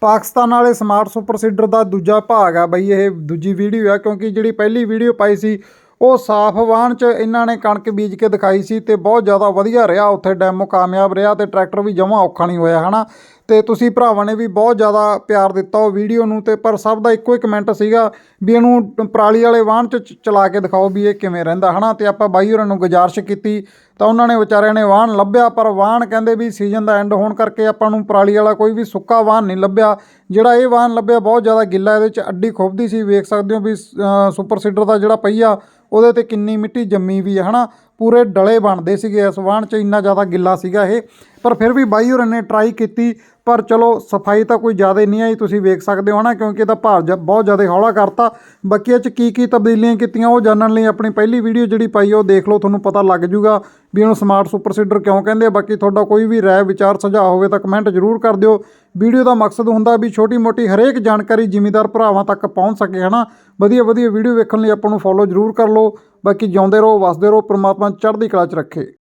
ਪਾਕਿਸਤਾਨ ਵਾਲੇ smart super seeder ਦਾ ਦੂਜਾ ਭਾਗ ਆ ਬਈ, ਇਹ ਦੂਜੀ ਵੀਡੀਓ ਆ, ਕਿਉਂਕਿ ਜਿਹੜੀ ਪਹਿਲੀ ਵੀਡੀਓ ਪਾਈ ਸੀ, ਉਹ ਸਾਫ਼ ਵਾਹਣ 'ਚ ਇਹਨਾਂ ਨੇ ਕਣਕ ਬੀਜ ਕੇ ਦਿਖਾਈ ਸੀ ਤੇ ਬਹੁਤ ਜ਼ਿਆਦਾ ਵਧੀਆ ਰਿਹਾ, ਉੱਥੇ ਡੈਮੋ ਕਾਮਯਾਬ ਰਿਹਾ ਤੇ ਟਰੈਕਟਰ ਵੀ ਜਮਾਂ ਔਖਾ ਨਹੀਂ ਹੋਇਆ, ਹਨਾ? ਤੇ ਤੁਸੀਂ ਭਰਾਵਾਂ ਨੇ ਵੀ ਬਹੁਤ ਜ਼ਿਆਦਾ ਪਿਆਰ ਦਿੱਤਾ ਉਹ ਵੀਡੀਓ ਨੂੰ ਤੇ ਪਰ ਸਭ ਦਾ ਇੱਕੋ ਹੀ ਕਮੈਂਟ ਸੀਗਾ ਵੀ ਇਹਨੂੰ ਪਰਾਲੀ ਵਾਲੇ ਵਾਹਨ 'ਚ ਚਲਾ ਕੇ ਦਿਖਾਓ ਵੀ ਇਹ ਕਿਵੇਂ ਰਹਿੰਦਾ ਹਨਾ? ਤੇ ਆਪਾਂ ਬਾਈ ਹੋਰਾਂ ਨੂੰ ਗੁਜ਼ਾਰਿਸ਼ ਕੀਤੀ ਤਾਂ ਉਹਨਾਂ ਨੇ ਵਿਚਾਰਿਆਂ ਨੇ ਵਾਹਨ ਲੱਭਿਆ ਪਰ ਵਾਹਨ ਕਹਿੰਦੇ ਵੀ ਸੀਜ਼ਨ ਦਾ ਐਂਡ ਹੋਣ ਕਰਕੇ ਆਪਾਂ ਨੂੰ ਪਰਾਲੀ ਵਾਲਾ ਕੋਈ ਵੀ ਸੁੱਕਾ ਵਾਹਨ ਨਹੀਂ ਲੱਭਿਆ। ਜਿਹੜਾ ਇਹ ਵਾਹਨ ਲੱਭਿਆ ਬਹੁਤ ਜ਼ਿਆਦਾ ਗਿੱਲਾ ਇਹਦੇ 'ਚ ਅੱਡੀ ਖੁੱਬਦੀ ਸੀ ਵੇਖ ਸਕਦੇ ਹੋ ਵੀ ਅ, ਸੁਪਰ ਸੀਡਰ ਦਾ ਜਿਹੜਾ ਪਹੀਆ ਉਹਦੇ ਤੇ ਕਿੰਨੀ ਮਿੱਟੀ ਜੰਮੀ ਵੀ ਹੈ ਹਨਾ? ਪੂਰੇ ਡਲੇ ਬਣਦੇ ਸੀਗੇ। ਇਸ ਵਾਹਣ 'ਚ ਇੰਨਾ ਜ਼ਿਆਦਾ ਗਿੱਲਾ ਸੀਗਾ ਇਹ। ਪਰ ਫਿਰ ਵੀ ਬਾਈ ਹੋਰਾਂ ਨੇ ਟਰਾਈ ਕੀਤੀ। ਪਰ ਚਲੋ, ਸਫ਼ਾਈ ਤਾਂ ਕੋਈ ਜ਼ਿਆਦਾ ਨਹੀਂ ਆਈ। ਤੁਸੀਂ ਵੇਖ ਸਕਦੇ ਹੋ ਨਾ ਕਿਉਂਕਿ ਇਹਦਾ ਭਾਰ ਜ- ਬਹੁਤ ਜ਼ਿਆਦਾ ਹੌਲਾ ਕਰਤਾ। ਬਾਕੀ ਇਹ 'ਚ ਕੀ ਕੀ ਤਬਦੀਲੀਆਂ ਕੀਤੀਆਂ, ਉਹ ਜਾਣਨ ਲਈ ਆਪਣੀ ਪਹਿਲੀ ਵੀਡੀਓ ਜਿਹੜੀ ਪਾਈ ਉਹ ਦੇਖ ਲਓ। ਤੁਹਾਨੂੰ ਪਤਾ ਲੱਗ ਜੂਗਾ ਵੀ ਇਹਨੂੰ ਸਮਾਰਟ ਸੁਪਰ ਸੀਡਰ ਕਿਉਂ ਕਹਿੰਦੇ ਆ। ਬਾਕੀ ਤੁਹਾਡਾ ਕੋਈ ਵੀ ਰਾਏ, ਵਿਚਾਰ, ਸੁਝਾਅ ਹੋਵੇ ਤਾਂ ਕਮੈਂਟ ਜ਼ਰੂਰ ਕਰ ਦਿਓ। ਵੀਡੀਓ ਦਾ ਮਕਸਦ ਹੁੰਦਾ ਵੀ ਛੋਟੀ ਮੋਟੀ ਹਰੇਕ ਜਾਣਕਾਰੀ ਜ਼ਿਮੀਦਾਰ ਭਰਾਵਾਂ ਤੱਕ ਪਹੁੰਚ ਸਕੇ, ਹਨਾ। ਵਧੀਆ ਵਧੀਆ ਵੀਡੀਓ ਵੇਖਣ ਲਈ ਆਪਾਂ ਨੂੰ ਫੋਲੋ ਜ਼ਰੂਰ ਕਰ ਲਓ। ਬਾਕੀ ਜਿਉਂਦੇ ਰਹੋ ਵਸਦੇ ਰਹੋ ਪ੍ਰਮਾਤਮਾ ਚੜ੍ਹਦੀ ਕਲਾ 'ਚ ਰੱਖੇ।